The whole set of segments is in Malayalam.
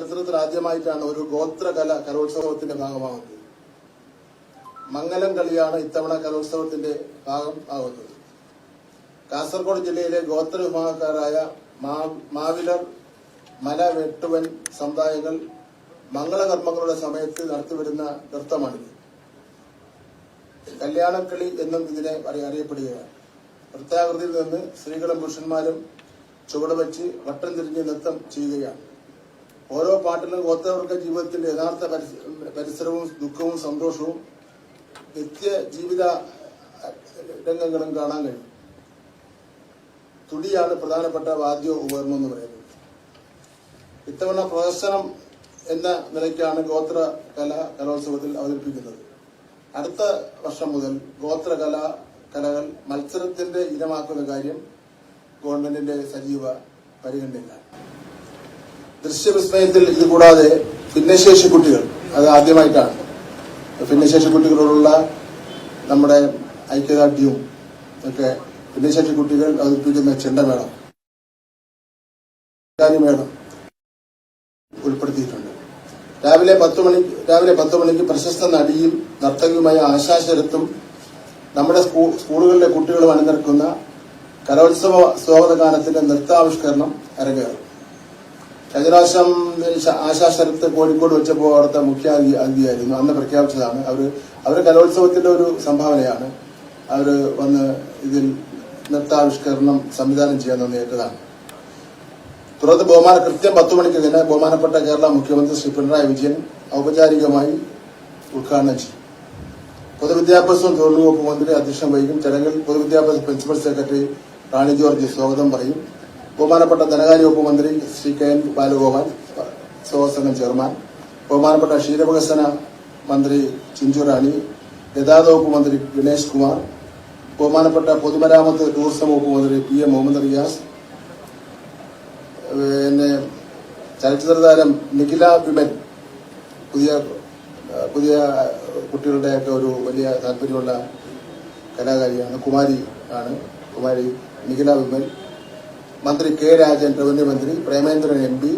ചരിത്രത്തിൽ ആദ്യമായിട്ടാണ് ഒരു ഗോത്രകല കലോത്സവത്തിന്റെ ഭാഗമാകുന്നത്. മംഗലം കളിയാണ് ഇത്തവണ കലോത്സവത്തിന്റെ ഭാഗം ആകുന്നത്. കാസർഗോഡ് ജില്ലയിലെ ഗോത്ര വിഭാഗക്കാരായ മാവിലർ മല വെട്ടുവൻ സമുദായങ്ങൾ മംഗളകർമ്മങ്ങളുടെ സമയത്ത് നടത്തിവരുന്ന നൃത്തമാണിത്. കല്യാണക്കളി എന്നും ഇതിനെ അറി- അറിയപ്പെടുകയാണ്. വൃത്താകൃതിയിൽ നിന്ന് സ്ത്രീകളും പുരുഷന്മാരും ചുവടുവെച്ച് വട്ടം തിരിഞ്ഞ് നൃത്തം ചെയ്യുകയാണ്. ഓരോ പാട്ടിലും ഗോത്രവർഗ ജീവിതത്തിന്റെ യഥാർത്ഥ പരിസരവും ദുഃഖവും സന്തോഷവും നിത്യ ജീവിത രംഗങ്ങളും കാണാൻ കഴിയും. തുടിയാണ് പ്രധാനപ്പെട്ട വാദ്യ ഉപകരണം എന്ന് പറയുന്നത്. ഇത്തവണ പ്രദർശനം എന്ന നിലയ്ക്കാണ് ഗോത്ര കല കലോത്സവത്തിൽ അവതരിപ്പിക്കുന്നത്. അടുത്ത വർഷം മുതൽ ഗോത്രകല കലകൾ മത്സരത്തിന്റെ ഇനമാക്കുന്ന കാര്യം ഗവൺമെന്റിന്റെ സജീവ പരിഗണനയിലാണ്. ദൃശ്യവിസ്മയത്തിൽ ഇത് കൂടാതെ ഭിന്നശേഷി കുട്ടികൾ അത് ആദ്യമായിട്ടാണ്. ഭിന്നശേഷി കുട്ടികളോടുള്ള നമ്മുടെ ഐക്യദാർഢ്യവും ഒക്കെ ഭിന്നശേഷി കുട്ടികൾ അവതരിപ്പിക്കുന്ന ചെണ്ടമേളം മേളം ഉൾപ്പെടുത്തിയിട്ടുണ്ട്. രാവിലെ പത്ത് മണി രാവിലെ പത്ത് മണിക്ക് പ്രശസ്ത നടിയും നർത്തകിയുമായ ആശാശരത്തും നമ്മുടെ സ്കൂ- സ്കൂളുകളിലെ കുട്ടികളും അണിനിരക്കുന്ന കലോത്സവ സ്വാഗത ഗാനത്തിന്റെ നൃത്താവിഷ്കരണം അരങ്ങേറും. കഴിഞ്ഞ പ്രാവശ്യം ആശാസ്ഥലത്ത് കോഴിക്കോട് വെച്ചപ്പോൾ അവിടുത്തെ മുഖ്യ അതിഥി- അതിഥിയായിരുന്നു. അന്ന് പ്രഖ്യാപിച്ചതാണ്. അവർ അവരെ കലോത്സവത്തിന്റെ ഒരു സംഭാവനയാണ്. അവർ വന്ന് ഇതിൽ നൃത്താവിഷ്കരണം സംവിധാനം ചെയ്യാൻ തന്നെ ഏറ്റതാണ്. തുടർന്ന് ബഹുമാന കൃത്യം പത്ത് മണിക്ക് തന്നെ ബഹുമാനപ്പെട്ട കേരള മുഖ്യമന്ത്രി ശ്രീ പിണറായി വിജയൻ ഔപചാരികമായി ഉദ്ഘാടനം ചെയ്യും. പൊതുവിദ്യാഭ്യാസവും തൊഴിൽ വകുപ്പ് മന്ത്രി അധ്യക്ഷം വഹിക്കും. ചടങ്ങിൽ പൊതുവിദ്യാഭ്യാസ പ്രിൻസിപ്പൽ സെക്രട്ടറി റാണി ജോർജ് സ്വാഗതം പറയും. ബഹുമാനപ്പെട്ട ധനകാര്യ വകുപ്പ് മന്ത്രി ശ്രീ കെ എൻ ബാലഗോപാൽ സഹോദരങ്ങൾ ചെയർമാൻ ബഹുമാനപ്പെട്ട ക്ഷീരവികസന മന്ത്രി ചിഞ്ചു റാണി ഗതാഗത വകുപ്പ് മന്ത്രി ഗണേഷ് കുമാർ ബഹുമാനപ്പെട്ട പൊതുമരാമത്ത് ടൂറിസം വകുപ്പ് മന്ത്രി പി എം മുഹമ്മദ് റിയാസ് പിന്നെ ചലച്ചിത്ര താരം നിഖില വിമൻ പുതിയ പുതിയ കുട്ടികളുടെയൊക്കെ ഒരു വലിയ താല്പര്യമുള്ള കലാകാരിയാണ് കുമാരി ആണ്. കുമാരി നിഖില വിമൽ മന്ത്രി കെ രാജൻ റവന്യൂ മന്ത്രി Premendran M P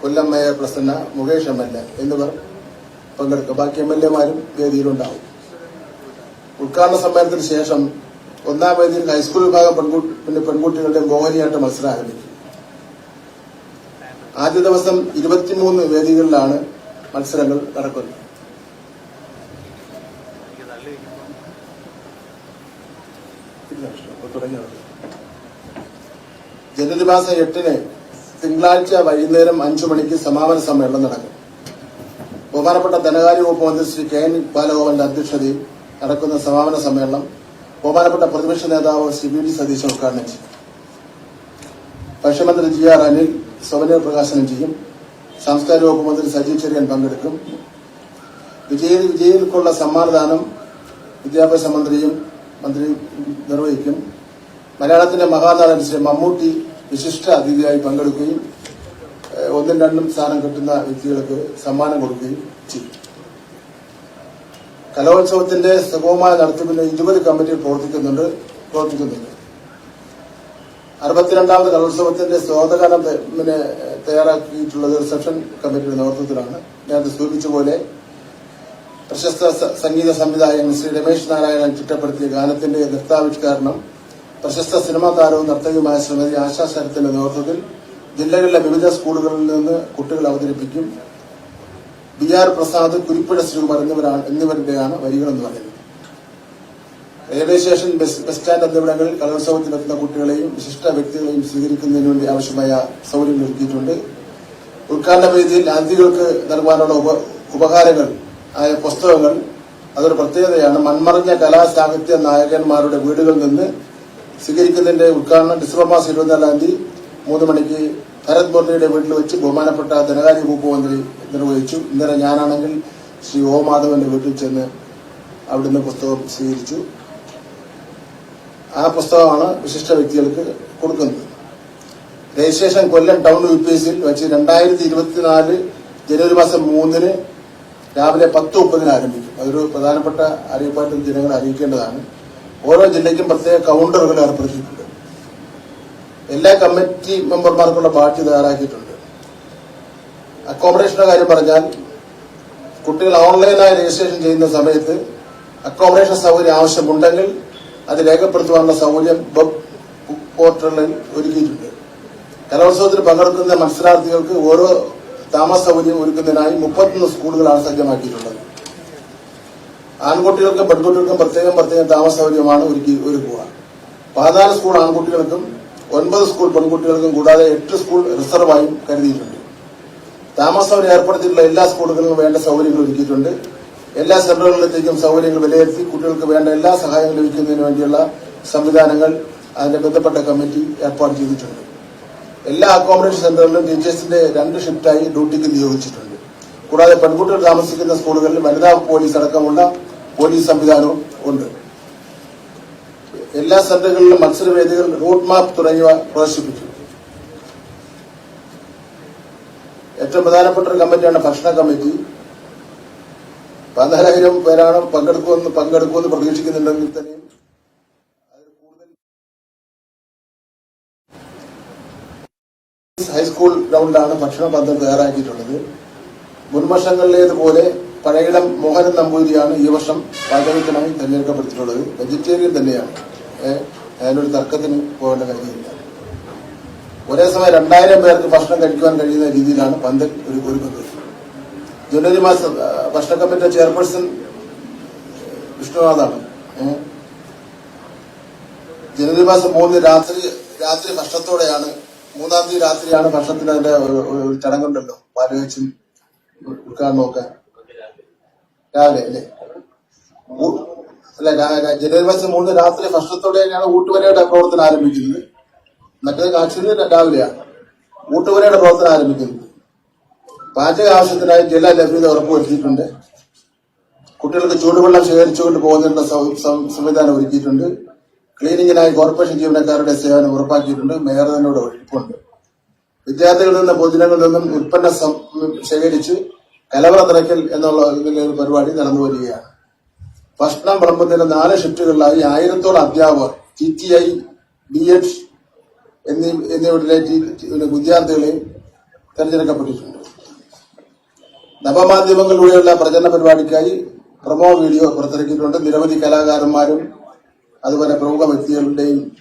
Kollam mayor Prasanna Mukesh M L A എന്നിവർ പങ്കെടുക്കും. ബാക്കി എം എൽ എമാരും വേദിയിലുണ്ടാവും. ഉദ്ഘാടന സമ്മേളനത്തിന് ശേഷം ഒന്നാം വേദിയിൽ ഹൈസ്കൂൾ വിഭാഗം പെൺകുട്ടി പെൺകുട്ടികളുടെ മോഹിനിയാട്ട മത്സരം ആരംഭിക്കും ആദ്യ ദിവസം ഇരുപത്തിമൂന്ന് വേദികളിലാണ് മത്സരങ്ങൾ നടക്കുന്നത്. ജനുവരി മാസം എട്ടിന് തിങ്കളാഴ്ച വൈകുന്നേരം അഞ്ചു മണിക്ക് സമാപന സമ്മേളനം നടക്കും. ബഹുമാനപ്പെട്ട ധനകാര്യ വകുപ്പ് മന്ത്രി ശ്രീ കെ എൻ ബാലഗോപാലിന്റെ അധ്യക്ഷതയിൽ നടക്കുന്ന സമാപന സമ്മേളനം ബഹുമാനപ്പെട്ട പ്രതിപക്ഷ നേതാവ് ശ്രീ വി ഡി സതീശൻ ഉദ്ഘാടനം ചെയ്യും. ഭക്ഷ്യമന്ത്രി ജി ആർ അനിൽ സൗകര്യ പ്രകാശനം ചെയ്യും. സാംസ്കാരിക വകുപ്പ് മന്ത്രി സജി ചെറിയൻ പങ്കെടുക്കും. വിജയ വിജയികൾക്കുള്ള സമ്മാനദാനം വിദ്യാഭ്യാസ മന്ത്രിയും മന്ത്രി നിർവഹിക്കും. മലയാളത്തിന്റെ മഹാനടൻ ശ്രീ മമ്മൂട്ടി വിശിഷ്ട അതിഥിയായി പങ്കെടുക്കുകയും ഒന്നും രണ്ടും സ്ഥാനം കിട്ടുന്ന വ്യക്തികൾക്ക് സമ്മാനം കൊടുക്കുകയും ചെയ്യും. കലോത്സവത്തിന്റെ സുഗമമായ നടത്തിപ്പിന് ഇരുപത് കമ്മിറ്റികൾ പ്രവർത്തിക്കുന്നുണ്ട് പ്രവർത്തിക്കുന്നുണ്ട്. അറുപത്തിരണ്ടാമത് കലോത്സവത്തിന്റെ സ്വാഗതഗാനം പിന്നെ തയ്യാറാക്കിയിട്ടുള്ളത് റിസപ്ഷൻ കമ്മിറ്റിയുടെ നേതൃത്വത്തിലാണ്. നേരത്തെ സൂചിപ്പിച്ച പോലെ പ്രശസ്ത സംഗീത സംവിധായകൻ ശ്രീ രമേശ് നാരായണൻ ചിട്ടപ്പെടുത്തിയ ഗാനത്തിന്റെ നൃത്താവിഷ്കരണം പ്രശസ്ത സിനിമാ താരവും നർത്തകിയുമായ ശ്രീമതി ആശാ ശരത്തിന്റെ നേതൃത്വത്തിൽ ജില്ലകളിലെ വിവിധ സ്കൂളുകളിൽ നിന്ന് കുട്ടികൾ അവതരിപ്പിക്കും. ബി ആർ പ്രസാദ് കുരിപ്പുഴ ശ്രീകുമാർ എന്നിവരാണ് എന്നിവരുടെയാണ് വരികളെന്ന് പറയുന്നത്. Railway station bus bus stand എന്നിവിടങ്ങളിൽ കലോത്സവത്തിനെത്തുന്ന കുട്ടികളെയും വിശിഷ്ട വ്യക്തികളെയും സ്വീകരിക്കുന്നതിന് വേണ്ടി ആവശ്യമായ സൗകര്യങ്ങൾ ഒരുക്കിയിട്ടുണ്ട്. ഉദ്ഘാടന വേദിയിൽ അതിഥികൾക്ക് നൽകാനുള്ള ഉപകാരങ്ങൾ ആയ പുസ്തകങ്ങൾ അതൊരു പ്രത്യേകതയാണ്. മൺമറഞ്ഞ കലാ സാഹിത്യ നായകന്മാരുടെ വീടുകളിൽ നിന്ന് സ്വീകരിക്കുന്നതിന്റെ ഉദ്ഘാടനം ഡിസംബർ മാസം ഇരുപത്തിനാലാം തീയതി മൂന്ന് മണിക്ക് ഭരത് മുരളിയുടെ വീട്ടിൽ വെച്ച് ബഹുമാനപ്പെട്ട ധനകാര്യ വകുപ്പ് മന്ത്രി നിർവഹിച്ചു. ഇന്നലെ ഞാനാണെങ്കിൽ ശ്രീ ഓ മാധവന്റെ വീട്ടിൽ ചെന്ന് അവിടുന്ന് പുസ്തകം സ്വീകരിച്ചു. ആ പുസ്തകമാണ് വിശിഷ്ട വ്യക്തികൾക്ക് കൊടുക്കുന്നത്. Registration Kollam town U P എസിൽ വെച്ച് രണ്ടായിരത്തി ഇരുപത്തിനാല് ജനുവരി മാസം മൂന്നിന് രാവിലെ പത്ത് മുപ്പതിന് ആരംഭിക്കും. അതൊരു പ്രധാനപ്പെട്ട അറിയിപ്പായിട്ട് ജനങ്ങളെ അറിയിക്കേണ്ടതാണ്. ഓരോ ജില്ലയ്ക്കും പ്രത്യേക കൗണ്ടറുകൾ ഏർപ്പെടുത്തിയിട്ടുണ്ട്. എല്ലാ കമ്മിറ്റി മെമ്പർമാർക്കുള്ള ബാഡ്ജ് തയ്യാറാക്കിയിട്ടുണ്ട്. അക്കോമഡേഷന്റെ കാര്യം പറഞ്ഞാൽ കുട്ടികൾ ഓൺലൈനായി രജിസ്ട്രേഷൻ ചെയ്യുന്ന സമയത്ത് അക്കോമഡേഷൻ സൗകര്യം ആവശ്യമുണ്ടെങ്കിൽ അത് രേഖപ്പെടുത്തുവാനുള്ള സൗകര്യം വെബ് പോർട്ടലിൽ ഒരുക്കിയിട്ടുണ്ട്. കലോത്സവത്തിൽ പങ്കെടുക്കുന്ന മത്സരാർത്ഥികൾക്ക് ഓരോ താമസ സൗകര്യം ഒരുക്കുന്നതിനായി മുപ്പത്തൊന്ന് സ്കൂളുകളാണ് സജ്ജമാക്കിയിട്ടുള്ളത്. ആൺകുട്ടികൾക്കും പെൺകുട്ടികൾക്കും പ്രത്യേകം പ്രത്യേകം താമസ സൗകര്യമാണ് ഒരുക്കി ഒരുക്കുക പതിനാല് സ്കൂൾ ആൺകുട്ടികൾക്കും ഒൻപത് സ്കൂൾ പെൺകുട്ടികൾക്കും കൂടാതെ എട്ട് സ്കൂൾ റിസർവായും കരുതിയിട്ടുണ്ട്. താമസ സൗകര്യം ഏർപ്പെടുത്തിയിട്ടുള്ള എല്ലാ സ്കൂളുകളിലും വേണ്ട സൗകര്യങ്ങൾ ഒരുക്കിയിട്ടുണ്ട്. എല്ലാ സെന്ററുകളിലേക്കും സൗകര്യങ്ങൾ വിലയിരുത്തി കുട്ടികൾക്ക് വേണ്ട എല്ലാ സഹായങ്ങളും ലഭിക്കുന്നതിന് വേണ്ടിയുള്ള സംവിധാനങ്ങൾ അതിന്റെ ബന്ധപ്പെട്ട കമ്മിറ്റി ഏർപ്പാട് ചെയ്തിട്ടുണ്ട്. എല്ലാ അക്കോമഡേഷൻ സെന്ററുകളിലും ടീച്ചേഴ്സിന്റെ രണ്ട് ഷിഫ്റ്റായി ഡ്യൂട്ടിക്ക് നിയോഗിച്ചിട്ടുണ്ട്. കൂടാതെ പെൺകുട്ടികൾ താമസിക്കുന്ന സ്കൂളുകളിൽ വനിതാ പോലീസ് അടക്കമുള്ള പോലീസ് സംവിധാനവും ഉണ്ട്. എല്ലാ സെന്ററുകളിലും മത്സരവേദികൾ റൂട്ട് മാപ്പ് തുടങ്ങിയവ പ്രദർശിപ്പിച്ചു. ഏറ്റവും പ്രധാനപ്പെട്ട ഒരു കമ്മിറ്റിയാണ് ഭക്ഷണ കമ്മിറ്റി. പതിനാലായിരം പേരാണ് പങ്കെടുക്കുമെന്ന് പങ്കെടുക്കുമെന്ന് പ്രതീക്ഷിക്കുന്നുണ്ടെങ്കിൽ തന്നെയും ഹൈസ്കൂൾ ഗ്രൗണ്ടിലാണ് ഭക്ഷണ പന്തൽ തയ്യാറാക്കിയിട്ടുള്ളത്. മുൻവർഷങ്ങളിലേതുപോലെ പഴയിടം മോഹനൻ നമ്പൂതിരിയാണ് ഈ വർഷം പാചകത്തിനായി തെരഞ്ഞെടുക്കപ്പെട്ടിട്ടുള്ളത്. വെജിറ്റേറിയൻ തന്നെയാണ്. അതിനൊരു തർക്കത്തിന് പോകേണ്ട കാര്യമില്ല. ഒരേ സമയം രണ്ടായിരം പേർക്ക് ഭക്ഷണം കഴിക്കുവാൻ കഴിയുന്ന രീതിയിലാണ് പന്തൽ ഒരു ഒരുക്കുന്നത്. ജനുവരി മാസം ഭക്ഷണ കമ്മിറ്റി ചെയർപേഴ്സൺ വിഷ്ണുനാഥാണ്. ജനുവരി മാസം മൂന്ന് രാത്രി രാത്രി ഭക്ഷണത്തോടെയാണ് മൂന്നാം തീയതി രാത്രിയാണ് ഭക്ഷണത്തിന് അതിന്റെ ഒരു- ചടങ്ങുണ്ടല്ലോ. പാലുവെച്ചും ഉദ്ഘാടനമൊക്കെ. രാവിലെ അല്ലേ അല്ല ജനുവരി മാസം മൂന്ന് രാത്രി ഭക്ഷണത്തോടെ തന്നെയാണ് ഊട്ടുവരയുടെ പ്രവർത്തനം ആരംഭിക്കുന്നത്. മറ്റേത് കാച്ചിന് രാവിലെയാണ് ഊട്ടുവരയുടെ പ്രവർത്തനം ആരംഭിക്കുന്നത്. പാചക ആവശ്യത്തിനായി ജല ലഭ്യത ഉറപ്പുവരുത്തിയിട്ടുണ്ട്. കുട്ടികൾക്ക് ചൂടുവെള്ളം ശേഖരിച്ചുകൊണ്ട് പോകുന്ന സംവിധാനം ഒരുക്കിയിട്ടുണ്ട്. ക്ലീനിങ്ങിനായി കോർപ്പറേഷൻ ജീവനക്കാരുടെ സേവനം ഉറപ്പാക്കിയിട്ടുണ്ട്. മേയർ തന്നോട് ഒഴിപ്പുണ്ട്. വിദ്യാർത്ഥികളിൽ നിന്ന് പൊതുജനങ്ങളിൽ നിന്നും ഉൽപ്പന്നം ശേഖരിച്ച് കലവറ നിറയ്ക്കൽ എന്നുള്ള ഇതിന്റെ ഒരു പരിപാടി നടന്നു വരികയാണ്. ഭക്ഷണം വിളമ്പത്തിന്റെ നാല് ഷിഫ്റ്റുകളിലായി ആയിരത്തോളം അധ്യാപകർ T T I B Ed എന്നീ എന്നിവരിലെ ടി- ടി- വിദ്യാർത്ഥികളെയും തെരഞ്ഞെടുക്കപ്പെട്ടിട്ടുണ്ട്. നവമാധ്യമങ്ങളിലൂടെയുള്ള പ്രചരണ പരിപാടിക്കായി പ്രമോ വീഡിയോ പുറത്തിറക്കിയിട്ടുണ്ട്. നിരവധി കലാകാരന്മാരും അതുപോലെ പ്രമുഖ വ്യക്തികളുടെയും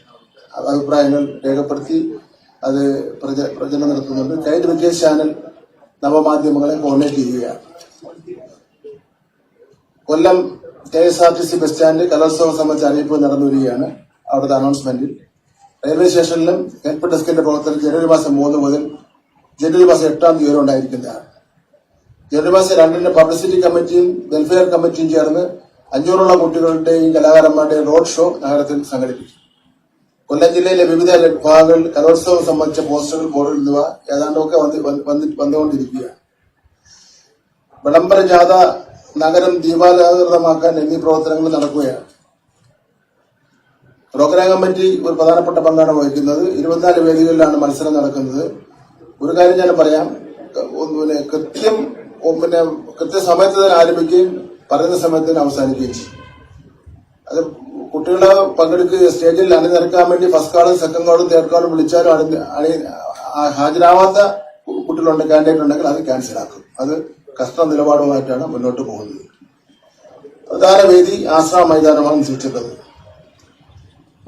അഭിപ്രായങ്ങൾ രേഖപ്പെടുത്തി അത് പ്രച- പ്രചരണം നടത്തുന്നുണ്ട്. ചൈൽഡ് വിക്കേഷ് ചാനൽ നവമാധ്യമങ്ങളെ കോർഡിനേറ്റ് ചെയ്യുകയാണ്. Kollam K S R T C bus stand കലോത്സവം സംബന്ധിച്ച അറിയിപ്പ് നടന്നു വരികയാണ് അവിടുത്തെ അനൗൺസ്മെന്റിൽ റെയിൽവേ സ്റ്റേഷനിലും ഹെൽപ്പ് ഡെസ്കിന്റെ പ്രവർത്തനം ജനുവരി മാസം മൂന്ന് മുതൽ ജനുവരി മാസം എട്ടാം തീയതി വരെ ഉണ്ടായിരിക്കുന്നതാണ്. ജനുവരി മാസം രണ്ടിന് പബ്ലിസിറ്റി കമ്മിറ്റിയും വെൽഫെയർ കമ്മിറ്റിയും ചേർന്ന് അഞ്ഞൂറോളം കുട്ടികളുടെയും കലാകാരന്മാരുടെയും റോഡ് ഷോ നഗരത്തിൽ സംഘടിപ്പിക്കും. കൊല്ലം ജില്ലയിലെ വിവിധ ഭാഗങ്ങളിൽ കലോത്സവം സംബന്ധിച്ച പോസ്റ്ററുകൾ ബോർഡുകൾ എന്നിവ ഏതാണ്ടൊക്കെ വന്ന് വന്ന് വന്ന് വന്നുകൊണ്ടിരിക്കുകയാണ്. വിളംബര ജാഥ നഗരം ദീപാലകൃതമാക്കാൻ എന്നീ പ്രവർത്തനങ്ങൾ നടക്കുകയാണ്. പ്രോഗ്രാം കമ്മിറ്റി ഒരു പ്രധാനപ്പെട്ട പങ്കാണ് വഹിക്കുന്നത്. ഇരുപത്തിനാല് വേദികളിലാണ് മത്സരം നടക്കുന്നത്. ഒരു കാര്യം ഞാൻ പറയാം. പിന്നെ കൃത്യം പിന്നെ കൃത്യസമയത്ത് തന്നെ ആരംഭിക്കുകയും പറയുന്ന സമയത്ത് തന്നെ അവസാനിക്കുകയും അത് കുട്ടികളെ പങ്കെടുക്കുക സ്റ്റേജിൽ അണിനിരക്കാൻ വേണ്ടി ഫസ്റ്റ് കാർഡും സെക്കൻഡ് കാർഡും തേർഡ് കാർഡും വിളിച്ചാലും അണി ഹാജരാവാത്ത കുട്ടികളുണ്ട് കാൻഡിഡേറ്റ് ഉണ്ടെങ്കിൽ അത് ക്യാൻസൽ ആക്കും. അത് കഷ്ട നിലപാടുമായിട്ടാണ് മുന്നോട്ട് പോകുന്നത്. പ്രധാന വേദി ആശ്രാ മൈതാനമാണ് നിശ്ചയിച്ചിട്ടുള്ളത്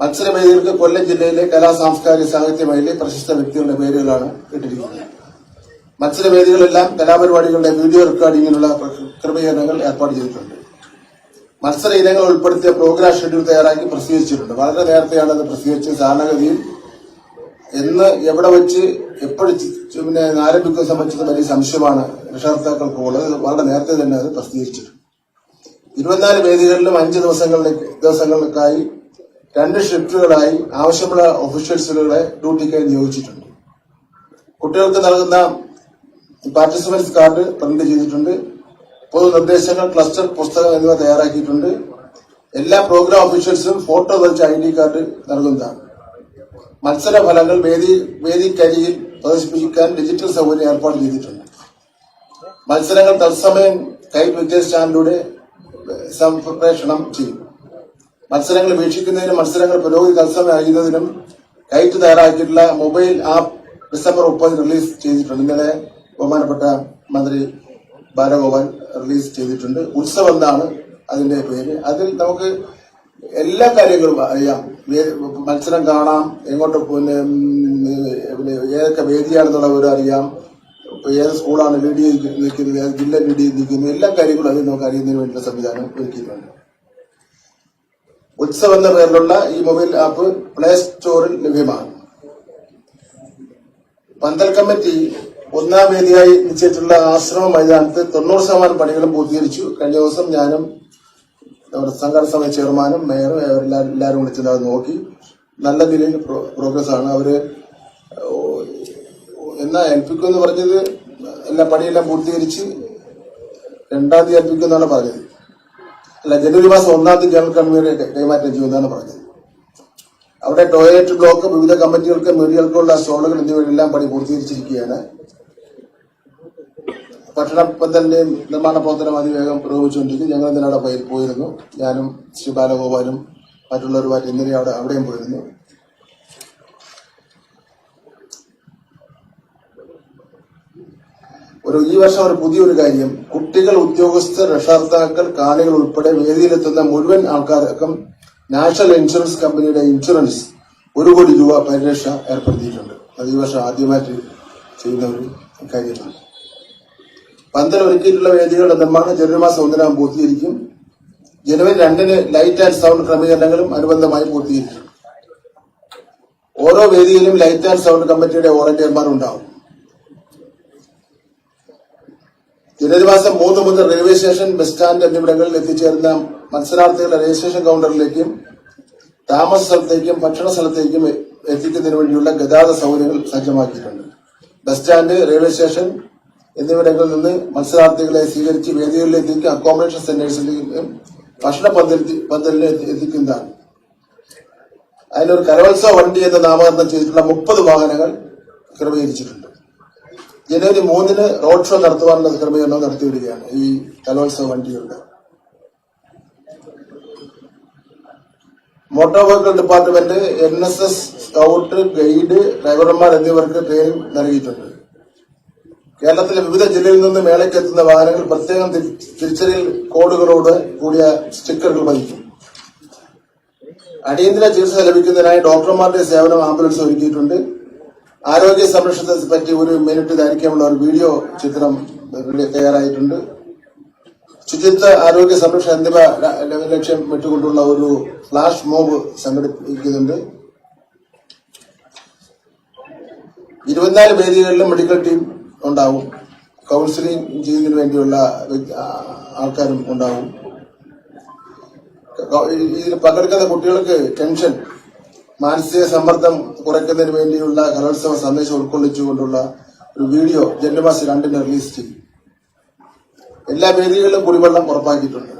മത്സരവേദികൾക്ക് കൊല്ലം ജില്ലയിലെ കലാ സാംസ്കാരിക സാഹിത്യ മേഖലയിലെ പ്രശസ്ത വ്യക്തികളുടെ പേരുകളാണ് ഇട്ടിരിക്കുന്നത്. മത്സരവേദികളെല്ലാം കലാപരിപാടികളുടെ വീഡിയോ റെക്കോർഡിങ്ങിനുള്ള ക്രമീകരണങ്ങൾ ഏർപ്പാട് ചെയ്തിട്ടുണ്ട്. മത്സര ഇനങ്ങൾ ഉൾപ്പെടുത്തിയ പ്രോഗ്രാം ഷെഡ്യൂൾ തയ്യാറാക്കി പ്രസിദ്ധീകരിച്ചിട്ടുണ്ട്. വളരെ നേരത്തെയാണ് അത് പ്രസിദ്ധീകരിച്ചത്. സാധാരണഗതിയിൽ എന്ന് എവിടെ വെച്ച് എപ്പോഴും പിന്നെ ആരംഭിക്കുന്ന സംബന്ധിച്ചത് വലിയ സംശയമാണ് രക്ഷകർത്താക്കൾക്കുള്ളത് വളരെ നേരത്തെ തന്നെ അത് പ്രസിദ്ധീകരിച്ചിട്ടുണ്ട്. ഇരുപത്തിനാല് വേദികളിലും അഞ്ച് ദിവസങ്ങളിലേക്ക് ദിവസങ്ങൾക്കായി രണ്ട് ഷിഫ്റ്റുകളായി ആവശ്യമുള്ള ഒഫീഷ്യൽസുകളെ ഡ്യൂട്ടിക്കായി നിയോഗിച്ചിട്ടുണ്ട്. കുട്ടികൾക്ക് നൽകുന്ന പാർട്ടിസിപ്പൻസ് കാർഡ് പ്രിന്റ് ചെയ്തിട്ടുണ്ട്. പൊതു നിർദ്ദേശങ്ങൾ ക്ലസ്റ്റർ പുസ്തകം എന്നിവ തയ്യാറാക്കിയിട്ടുണ്ട്. എല്ലാ പ്രോഗ്രാം ഓഫീഷ്യൽസും ഫോട്ടോ വെച്ച് ഐ ഡി കാർഡ് നൽകുന്നതാണ്. മത്സര ഫലങ്ങൾ വേദി വേദിക്കരിയിൽ പ്രദർശിപ്പിക്കാൻ ഡിജിറ്റൽ സൗകര്യം ഏർപ്പാട് ചെയ്തിട്ടുണ്ട്. മത്സരങ്ങൾ തത്സമയം കൈ വിദ്യാസ് ചാനലിലൂടെ സംപ്രേഷണം ചെയ്യും. മത്സരങ്ങൾ വീക്ഷിക്കുന്നതിനും മത്സരങ്ങൾ പുരോഗതി തത്സമയം അറിയുന്നതിനും കൈറ്റ് തയ്യാറാക്കിയിട്ടുള്ള മൊബൈൽ ആപ്പ് ഡിസംബർ മുപ്പതിന് റിലീസ് ചെയ്തിട്ടുണ്ട്. ഇന്നലെ ബഹുമാനപ്പെട്ട മന്ത്രി ബാലഗോപാൽ റിലീസ് ചെയ്തിട്ടുണ്ട്. ഉത്സവം എന്നാണ് അതിന്റെ പേര്. അതിൽ നമുക്ക് എല്ലാ കാര്യങ്ങളും അറിയാം. മത്സരം കാണാം. എങ്ങോട്ട് പിന്നെ ഏതൊക്കെ വേദിയാണെന്നുള്ള വിവരം അറിയാം. ഏത് സ്കൂളാണ് ലീഡ് ചെയ്ത് നിൽക്കുന്നത് ഏത് ജില്ല ലീഡ് ചെയ്ത് നിൽക്കുന്നത് എല്ലാ കാര്യങ്ങളും അതിൽ നമുക്ക് അറിയുന്നതിന് വേണ്ടിയുള്ള സംവിധാനം ഒരുക്കിയിട്ടുണ്ട്. ഉത്സവം എന്ന പേരിലുള്ള ഈ മൊബൈൽ ആപ്പ് പ്ലേ സ്റ്റോറിൽ ലഭ്യമാണ്. പന്തൽ കമ്മിറ്റി ഒന്നാം വേദിയായി നിശ്ചയിച്ചിട്ടുള്ള ആശ്രമ മൈതാനത്ത് തൊണ്ണൂറ് ശതമാനം പണികളും പൂർത്തീകരിച്ചു. കഴിഞ്ഞ ദിവസം ഞാനും നമ്മുടെ സംഘടന സമിതി ചെയർമാനും മേയറും എല്ലാവരും എല്ലാവരും വിളിച്ചിട്ട് അത് നോക്കി. നല്ല നിലയിൽ പ്രോഗ്രസ് ആണ്. അവർ എന്നാ ഏൽപ്പിക്കും എന്ന് പറഞ്ഞത് എല്ലാ പണിയെല്ലാം പൂർത്തീകരിച്ച് രണ്ടാം തീയതി ഏൽപ്പിക്കും എന്നാണ് പറഞ്ഞത്. അല്ല ജനുവരി മാസം ഒന്നാം തീയതി ജനറൽ കൺവീനറെ കൈമാറ്റം ചെയ്യുമെന്നാണ് പറഞ്ഞത്. അവിടെ ടോയ്ലറ്റ് ബ്ലോക്ക് വിവിധ കമ്മിറ്റികൾക്ക് മീഡിയകൾക്കുള്ള സ്റ്റോളുകൾ എന്നിവയെല്ലാം പണി പൂർത്തീകരിച്ചിരിക്കുകയാണ്. പട്ടണ പന്തലിന്റെയും നിർമ്മാണ പ്രവർത്തനം അതിവേഗം പുരോഗമിച്ചുകൊണ്ടിരിക്കും ഞങ്ങൾ ഇന്നലെ അവിടെ പോയി- പോയിരുന്നു? ഞാനും ശ്രീ ബാലഗോപാലും മറ്റുള്ളവരുമായിട്ട് ഇന്നലെ അവിടെ അവിടെയും പോയിരുന്നു. ഒരു ഈ വർഷം ഒരു പുതിയൊരു കാര്യം. കുട്ടികൾ ഉദ്യോഗസ്ഥർ രക്ഷകർത്താക്കൾ കാണികൾ ഉൾപ്പെടെ വേദിയിലെത്തുന്ന മുഴുവൻ ആൾക്കാർക്കും നാഷണൽ ഇൻഷുറൻസ് കമ്പനിയുടെ ഇൻഷുറൻസ് ഒരു കോടി രൂപ പരിരക്ഷ ഏർപ്പെടുത്തിയിട്ടുണ്ട്. അത് ഈ വർഷം ആദ്യമായിട്ട് ചെയ്യുന്ന ഒരു കാര്യമാണ് പന്തൽ ഒരുക്കിയിട്ടുള്ള വേദികളുടെ നിർമ്മാണം ജനുവരി മാസം ഒന്നിനാകും പൂർത്തീകരിക്കും. ജനുവരി രണ്ടിന് ലൈറ്റ് ആൻഡ് സൗണ്ട് ക്രമീകരണങ്ങളും അനുബന്ധമായി പൂർത്തീകരിക്കും. ഓരോ വേദിയിലും ലൈറ്റ് ആൻഡ് സൗണ്ട് കമ്മിറ്റിയുടെ വോളണ്ടിയർമാർ ഉണ്ടാവും. ജനുവരി മാസം മൂന്ന് മുതൽ റെയിൽവേ സ്റ്റേഷൻ ബസ് സ്റ്റാൻഡ് എന്നിവിടങ്ങളിൽ എത്തിച്ചേർന്ന മത്സരാർത്ഥികളുടെ രജിസ്ട്രേഷൻ കൗണ്ടറിലേക്കും താമസ സ്ഥലത്തേക്കും ഭക്ഷണ സ്ഥലത്തേക്കും എത്തിക്കുന്നതിന് വേണ്ടിയുള്ള ഗതാഗത സൗകര്യങ്ങൾ സജ്ജമാക്കിയിട്ടുണ്ട്. ബസ് സ്റ്റാൻഡ് റെയിൽവേ സ്റ്റേഷൻ എന്നിവിടങ്ങളിൽ നിന്ന് മത്സരാർത്ഥികളെ സ്വീകരിച്ച് വേദികളിലേക്ക് അക്കോമഡേഷൻ സെന്റേഴ്സിലേക്കും ഭക്ഷണ പദ്ധതി പന്തലിന് എത്തി- എത്തിക്കുന്നതാണ്. അതിനൊരു കലോത്സവ വണ്ടി എന്ന് നാമകരണം ചെയ്തിട്ടുള്ള മുപ്പത് വാഹനങ്ങൾ ക്രമീകരിച്ചിട്ടുണ്ട്. ജനുവരി മൂന്നിന് റോഡ് ഷോ നടത്തുവാനുള്ള ക്രമീകരണം നടത്തിവിടുകയാണ് ഈ കലോത്സവ വണ്ടികളുടെ. Motor vehicle department N S S scout guide ഡ്രൈവർമാർ എന്നിവർക്ക് ട്രെയിനിങ് നൽകിയിട്ടുണ്ട്. കേരളത്തിലെ വിവിധ ജില്ലയിൽ നിന്ന് മേളയ്ക്ക് എത്തുന്ന വാഹനങ്ങൾ പ്രത്യേകം തിരി- തിരിച്ചറിയൽ കോഡുകളോട് കൂടിയ സ്റ്റിക്കറുകൾ പതിക്കും അടിയന്തര ചികിത്സ ലഭിക്കുന്നതിനായി ഡോക്ടർമാരുടെ സേവനം ആംബുലൻസ് ഒരുക്കിയിട്ടുണ്ട്. ആരോഗ്യ സംരക്ഷണത്തെ പറ്റി ഒരു മിനിറ്റ് ദൈർഘ്യമുള്ള ഒരു വീഡിയോ ചിത്രം തയ്യാറായിട്ടുണ്ട്. ശുചിത്വ ആരോഗ്യ സംരക്ഷണം എന്നിവ ലക്ഷ്യം വിട്ടുകൊണ്ടുള്ള ഒരു ഫ്ലാഷ് മോബ് സംഘടിപ്പിക്കുന്നുണ്ട്. ഇരുപത്തിനാല് വേദികളിലും മെഡിക്കൽ ടീം ഉണ്ടാവും. കൗൺസിലിംഗ് ചെയ്യുന്നതിന് വേണ്ടിയുള്ള ആൾക്കാരും ഉണ്ടാവും. ഇതിൽ പങ്കെടുക്കുന്ന കുട്ടികൾക്ക് ടെൻഷൻ മാനസിക സമ്മർദ്ദം കുറയ്ക്കുന്നതിന് വേണ്ടിയുള്ള കലോത്സവ സന്ദേശം ഉൾക്കൊള്ളിച്ചുകൊണ്ടുള്ള ഒരു വീഡിയോ ജനുവരി മാസം രണ്ടിന് റിലീസ് ചെയ്യും. എല്ലാ വേദികളിലും കുടിവെള്ളം ഉറപ്പാക്കിയിട്ടുണ്ട്.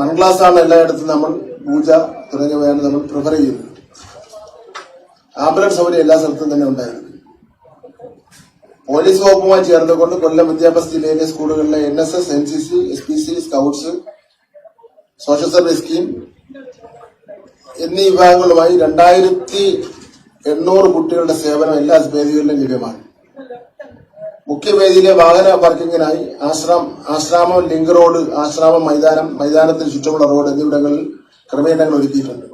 മൺഗ്ലാസ്സാണ് എല്ലായിടത്തും നമ്മൾ പൂജ തുടങ്ങിയവയാണ് നമ്മൾ പ്രിഫർ ചെയ്യുന്നത്. ആംബുലൻസ് സൗകര്യം എല്ലാ സ്ഥലത്തും തന്നെ ഉണ്ടായിരുന്നു. പോലീസ് വകുപ്പുമായി ചേർന്നുകൊണ്ട് കൊല്ലം വിദ്യാഭ്യാസ ജില്ലയിലെ സ്കൂളുകളിലെ N S S N C C S P C scouts social service scheme എന്നീ വിഭാഗങ്ങളുമായി രണ്ടായിരത്തി എണ്ണൂറ് കുട്ടികളുടെ സേവനം എല്ലാ വേദികളിലും ലഭ്യമാണ്. മുഖ്യവേദിയിലെ വാഹന പാർക്കിങ്ങിനായി ആശ്രാം ആശ്രാമം ലിങ്ക് റോഡ് ആശ്രാമം മൈതാനം മൈതാനത്തിന് ചുറ്റുമുള്ള റോഡ് എന്നിവിടങ്ങളിൽ ക്രമീകരണങ്ങൾ ഒരുക്കിയിട്ടുണ്ട്.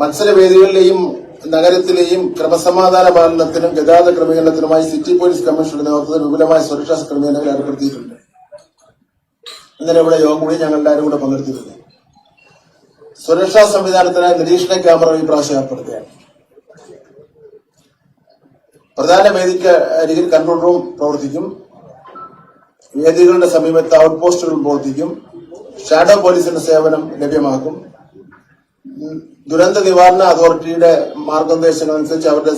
മത്സരവേദികളിലെയും നഗരത്തിലെയും ക്രമസമാധാന പാലനത്തിനും ഗതാഗത ക്രമീകരണത്തിനുമായി സിറ്റി പോലീസ് കമ്മീഷണറുടെ നേതൃത്വത്തിൽ വിപുലമായ സുരക്ഷാ ക്രമീകരണങ്ങൾ ഏർപ്പെടുത്തിയിട്ടുണ്ട്. ഇന്നലെ ഇവിടെ യോഗം കൂടി ഞങ്ങൾ എല്ലാവരും കൂടെ പങ്കെടുത്തിട്ടുണ്ട്. സുരക്ഷാ സംവിധാനത്തിനായി നിരീക്ഷണ ക്യാമറ ഈ ഏർപ്പെടുത്തുകയാണ് പ്രധാന വേദിക്ക് അരികിൽ കൺട്രോൾ റൂം പ്രവർത്തിക്കും. വേദികളുടെ സമീപത്ത് ഔട്ട് പോസ്റ്റുകൾ പ്രവർത്തിക്കും. ഷാഡോ പോലീസിന്റെ സേവനം ലഭ്യമാക്കും. ദുരന്ത നിവാരണ അതോറിറ്റിയുടെ മാർഗനിർദ്ദേശങ്ങൾ അനുസരിച്ച് അവരുടെ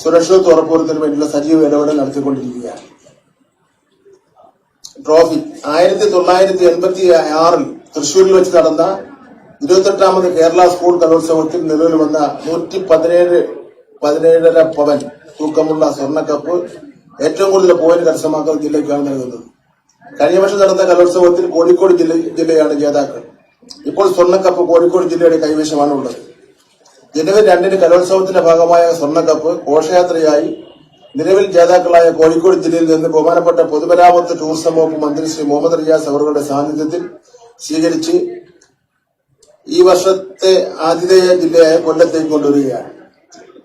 സുരക്ഷിതത്വം ഉറപ്പുവരുത്തുന്നതിന് വേണ്ടിയുള്ള സജീവ ഇടപെടൽ നടത്തിക്കൊണ്ടിരിക്കുകയാണ്. ട്രോഫി ആയിരത്തി തൊള്ളായിരത്തി എൺപത്തി ആറിൽ തൃശൂരിൽ വെച്ച് നടന്ന ഇരുപത്തെട്ടാമത് കേരള സ്കൂൾ കലോത്സവത്തിൽ നിലവിൽ വന്ന നൂറ്റി പതിനേഴ് പതിനേഴര പവൻ തൂക്കമുള്ള സ്വർണക്കപ്പ് ഏറ്റവും കൂടുതൽ പോയിന്റ് കരസ്ഥമാക്കുന്ന ജില്ലയ്ക്കാണ് നൽകുന്നത്. കഴിഞ്ഞ വർഷം നടന്ന കലോത്സവത്തിൽ കോഴിക്കോട് ജില്ല ജില്ലയാണ് ജേതാക്കൾ. ഇപ്പോൾ സ്വർണക്കപ്പ് കോഴിക്കോട് ജില്ലയുടെ കൈവശമാണ് ഉള്ളത് ജനുവരി രണ്ടിന് കലോത്സവത്തിന്റെ ഭാഗമായ സ്വർണക്കപ്പ് ഘോഷയാത്രയായി നിലവിൽ ജേതാക്കളായ കോഴിക്കോട് ജില്ലയിൽ നിന്ന് ബഹുമാനപ്പെട്ട പൊതുമരാമത്ത് ടൂറിസം വകുപ്പ് മന്ത്രി ശ്രീ മുഹമ്മദ് റിയാസ് അവരുടെ സാന്നിധ്യത്തിൽ സ്വീകരിച്ച് ഈ വർഷത്തെ ആതിഥേയ ജില്ലയായ കൊല്ലത്തേക്ക് കൊണ്ടുവരികയാണ്.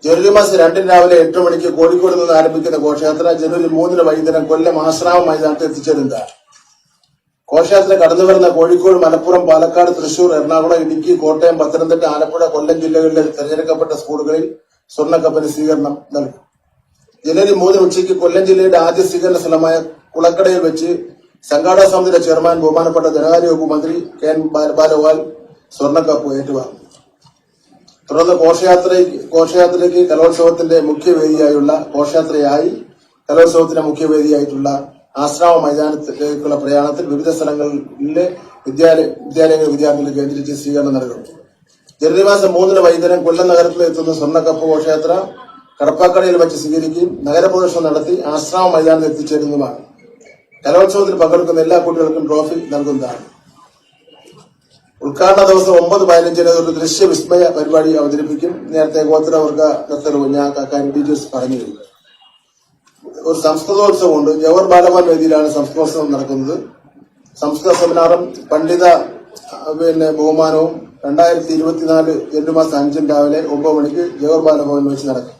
ജനുവരി മാസം രണ്ടിന് രാവിലെ എട്ട് മണിക്ക് കോഴിക്കോട് നിന്ന് ആരംഭിക്കുന്ന ഘോഷയാത്ര ജനുവരി മൂന്നിന് വൈകുന്നേരം കൊല്ലം ആശ്രാമ മൈതാനത്ത് എത്തിച്ചേരുന്നതാണ്. ഘോഷയാത്ര കടന്നു വരുന്ന കോഴിക്കോട് മലപ്പുറം പാലക്കാട് തൃശൂർ എറണാകുളം ഇടുക്കി കോട്ടയം പത്തനംതിട്ട ആലപ്പുഴ കൊല്ലം ജില്ലകളിലെ തെരഞ്ഞെടുക്കപ്പെട്ട സ്കൂളുകളിൽ സ്വർണക്കപ്പന് സ്വീകരണം നൽകും. ജനുവരി മൂന്ന് ഉച്ചയ്ക്ക് കൊല്ലം ജില്ലയുടെ ആദ്യ സ്വീകരണ സ്ഥലമായ കുളക്കടയിൽ വെച്ച് സംഘാടക സമിതിയുടെ ചെയർമാൻ ബഹുമാനപ്പെട്ട ധനകാര്യ വകുപ്പ് മന്ത്രി കെ എൻ ബാല- ബാലഗോപാൽ സ്വർണക്കപ്പ് ഏറ്റുവാങ്ങി. തുടർന്ന് ഘോഷയാത്ര ഘോഷയാത്രയ്ക്ക് കലോത്സവത്തിന്റെ മുഖ്യവേദിയായുള്ള ഘോഷയാത്രയായി കലോത്സവത്തിന്റെ മുഖ്യവേദിയായിട്ടുള്ള ആശ്രാമ മൈതാനത്തിലേക്കുള്ള പ്രയാണത്തിൽ വിവിധ സ്ഥലങ്ങളിലെ വിദ്യാലയ വിദ്യാലയങ്ങൾ വിദ്യാർത്ഥികൾ കേന്ദ്രീകരിച്ച് സ്വീകരണം നൽകും ജനുവരി മാസം മൂന്നിന് വൈകുന്നേരം കൊല്ലം നഗരത്തിൽ എത്തുന്ന സ്വർണക്കപ്പ് ഘോഷയാത്ര കടപ്പാക്കടയിൽ വച്ച് സ്വീകരിക്കുകയും നഗരപ്രദർശനം നടത്തി ആശ്രാമ മൈതാനത്തിൽ എത്തിച്ചേരുന്നതുമാണ്. കലോത്സവത്തിൽ പങ്കെടുക്കുന്ന എല്ലാ കുട്ടികൾക്കും ട്രോഫി നൽകുന്നതാണ്. ഉദ്ഘാടന ദിവസം ഒമ്പത് പതിനഞ്ചിന് ഒരു ദൃശ്യ വിസ്മയ പരിപാടി അവതരിപ്പിക്കും. നേരത്തെ ഗോത്രവർഗ ഞാൻ കാര്യം ഡീറ്റെയിൽസ് പറഞ്ഞു. ഒരു സംസ്കൃതോത്സവമുണ്ട് ജവഹർ ബാലഭവൻ വേദിയിലാണ് സംസ്കൃതോത്സവം നടക്കുന്നത്. സംസ്കൃത സെമിനാറും പണ്ഡിത പിന്നെ ബഹുമാനവും രണ്ടായിരത്തി ഇരുപത്തിനാല് ജനുവരി മാസം അഞ്ചിന് രാവിലെ ഒമ്പത് മണിക്ക് ജവഹർ ബാലഭവൻ വെച്ച് നടക്കും.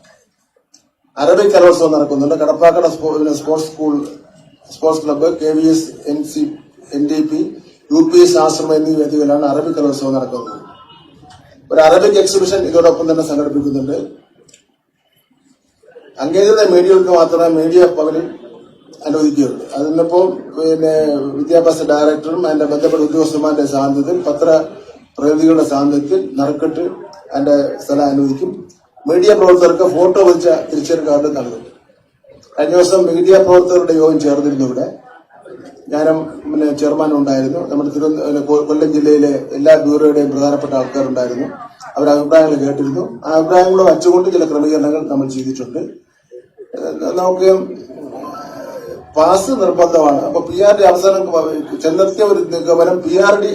അറബിക് കലോത്സവം നടക്കുന്നുണ്ട്. Kadappakada sports school sports club K V S N C N D P U P S Asramam എന്നീ വേദികളിലാണ് അറബിക് കലോത്സവം നടക്കുന്നത്. ഒരു അറബിക് എക്സിബിഷൻ ഇതോടൊപ്പം തന്നെ സംഘടിപ്പിക്കുന്നുണ്ട്. അംഗീകൃത മീഡിയകൾക്ക് മാത്രമേ മീഡിയ പകലിൽ അനുവദിക്കുകയുള്ളൂ. അതിനിപ്പോൾ പിന്നെ വിദ്യാഭ്യാസ ഡയറക്ടറും അതിന്റെ ബന്ധപ്പെട്ട ഉദ്യോഗസ്ഥന്മാരുടെ സാന്നിധ്യത്തിൽ പത്ര പ്രതിനിധികളുടെ സാന്നിധ്യത്തിൽ നറുക്കെട്ട് അതിന്റെ സ്ഥലം അനുവദിക്കും. മീഡിയ പ്രവർത്തകർക്ക് ഫോട്ടോ വെച്ച തിരിച്ചറി കാർഡ് നൽകും കഴിഞ്ഞ ദിവസം മീഡിയ പ്രവർത്തകരുടെ യോഗം ചേർന്നിരുന്നു ഇവിടെ. ഞാനും പിന്നെ ചെയർമാൻ ഉണ്ടായിരുന്നു. നമ്മുടെ തിരുവനന്തപുരം കൊല്ലം ജില്ലയിലെ എല്ലാ ബ്യൂറോയുടെയും പ്രധാനപ്പെട്ട ആൾക്കാരുണ്ടായിരുന്നു. അവരുടെ അഭിപ്രായങ്ങൾ കേട്ടിരുന്നു. ആ അഭിപ്രായങ്ങളും വച്ചുകൊണ്ട് ചില ക്രമീകരണങ്ങൾ നമ്മൾ ചെയ്തിട്ടുണ്ട്. നമുക്ക് പാസ് നിർബന്ധമാണ്. അപ്പൊ പി ആർ ഡി അവസാനം ചെന്നെത്തിയ ഒരു നിഗമനം പി ആർ ഡി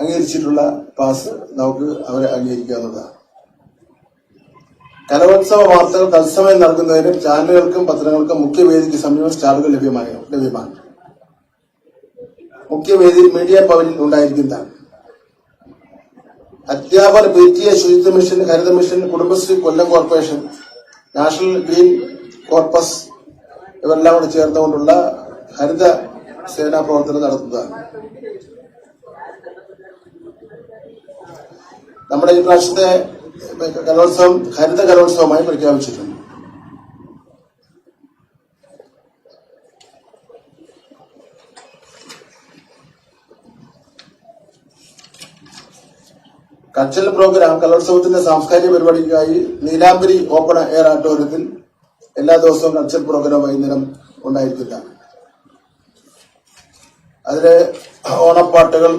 അംഗീകരിച്ചിട്ടുള്ള പാസ് നമുക്ക് അവരെ അംഗീകരിക്കാവുന്നതാണ്. കലോത്സവ വാർത്തകൾ തത്സമയം നൽകുന്നതിന് ചാനലുകൾക്കും പത്രങ്ങൾക്കും മുഖ്യവേദിക്ക് സമീപം സ്റ്റാളുകൾ ലഭ്യമായ? ലഭ്യമാണ്. മുഖ്യവേദി മീഡിയ ഭവനിൽ ഉണ്ടായിരിക്കുന്നതാണ്. അധ്യാപകർ പി ടി എ ശുചിത്വ മിഷൻ ഹരിത mission Kudumbashree Kollam corporation national green corps ഇവരെല്ലാം കൂടെ ചേർന്നുകൊണ്ടുള്ള ഹരിത സേനാ പ്രവർത്തനം നടത്തുന്നതാണ്. നമ്മുടെ ഈ പ്രാവശ്യത്തെ കലോത്സവം ഹരിത കലോത്സവമായി പ്രഖ്യാപിച്ചിട്ടുണ്ട്. കൾച്ചറൽ പ്രോഗ്രാം കലോത്സവത്തിന്റെ സാംസ്കാരിക പരിപാടിക്കായി നീലാംബരി ഓപ്പൺ എയർ ആട്ടോറിയത്തിൽ എല്ലാ ദിവസവും കൾച്ചറൽ പ്രോഗ്രാം വൈകുന്നേരം ഉണ്ടായിരിക്കില്ല. അതിൽ ഓണപ്പാട്ടുകൾ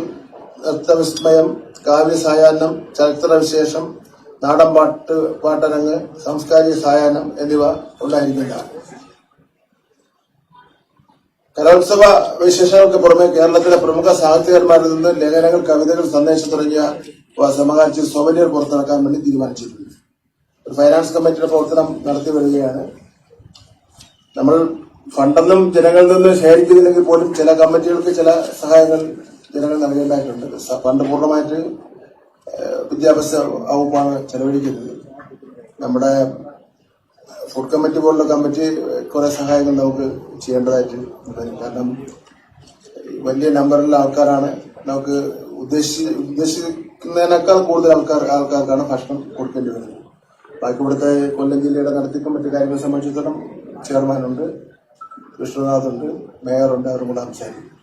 നൃത്തവിസ്മയം കാവ്യസായാഹ്നം ചരിത്ര വിശേഷം നാടൻ പാട്ട് പാട്ടരങ്ങ് സാംസ്കാരിക സായാഹ്നം എന്നിവ ഉണ്ടായിരിക്കില്ല. കലോത്സവ വിശേഷങ്ങൾക്ക് പുറമെ കേരളത്തിലെ പ്രമുഖ സാഹിത്യകാരന്മാരിൽ നിന്ന് ലേഖനങ്ങൾ കവിതകൾ സന്ദേശം തുടങ്ങിയ സമാഹരിച്ച് സൊവനിയർ പുറത്തിറക്കാൻ വേണ്ടി തീരുമാനിച്ചിട്ടുണ്ട്. ഒരു ഫൈനാൻസ് കമ്മിറ്റിയുടെ പ്രവർത്തനം നടത്തി വരികയാണ്. നമ്മൾ ഫണ്ടൊന്നും ജനങ്ങളിൽ നിന്ന് ശേഖരിക്കുന്നില്ലെങ്കിൽ പോലും ചില കമ്മിറ്റികൾക്ക് ചില സഹായങ്ങൾ ജനങ്ങൾ നൽകേണ്ടതായിട്ടുണ്ട്. ഫണ്ട് പൂർണമായിട്ട് വിദ്യാഭ്യാസ വകുപ്പാണ് ചെലവഴിക്കുന്നത്. നമ്മുടെ ഫുഡ് കമ്മിറ്റി പോലുള്ള കമ്മിറ്റി കുറെ സഹായങ്ങൾ നമുക്ക് ചെയ്യേണ്ടതായിട്ട് വരും. കാരണം വലിയ നമ്പറിലുള്ള ആൾക്കാരാണ് നമുക്ക് ഉദ്ദേശി ഉദ്ദേശിക്കുന്നതിനേക്കാൾ കൂടുതൽ ആൾക്കാർ ആൾക്കാർക്കാണ് ഭക്ഷണം കൊടുക്കേണ്ടി വരുന്നത് ബാക്കി ഇവിടുത്തെ കൊല്ലം ജില്ലയുടെ നടത്തിപ്പും മറ്റു കാര്യങ്ങളെ സംബന്ധിച്ചിടത്തോളം ചെയർമാനുണ്ട് വിഷ്ണുനാഥുണ്ട് മേയറുണ്ട് അവരും കൂടെ സംസാരിക്കും.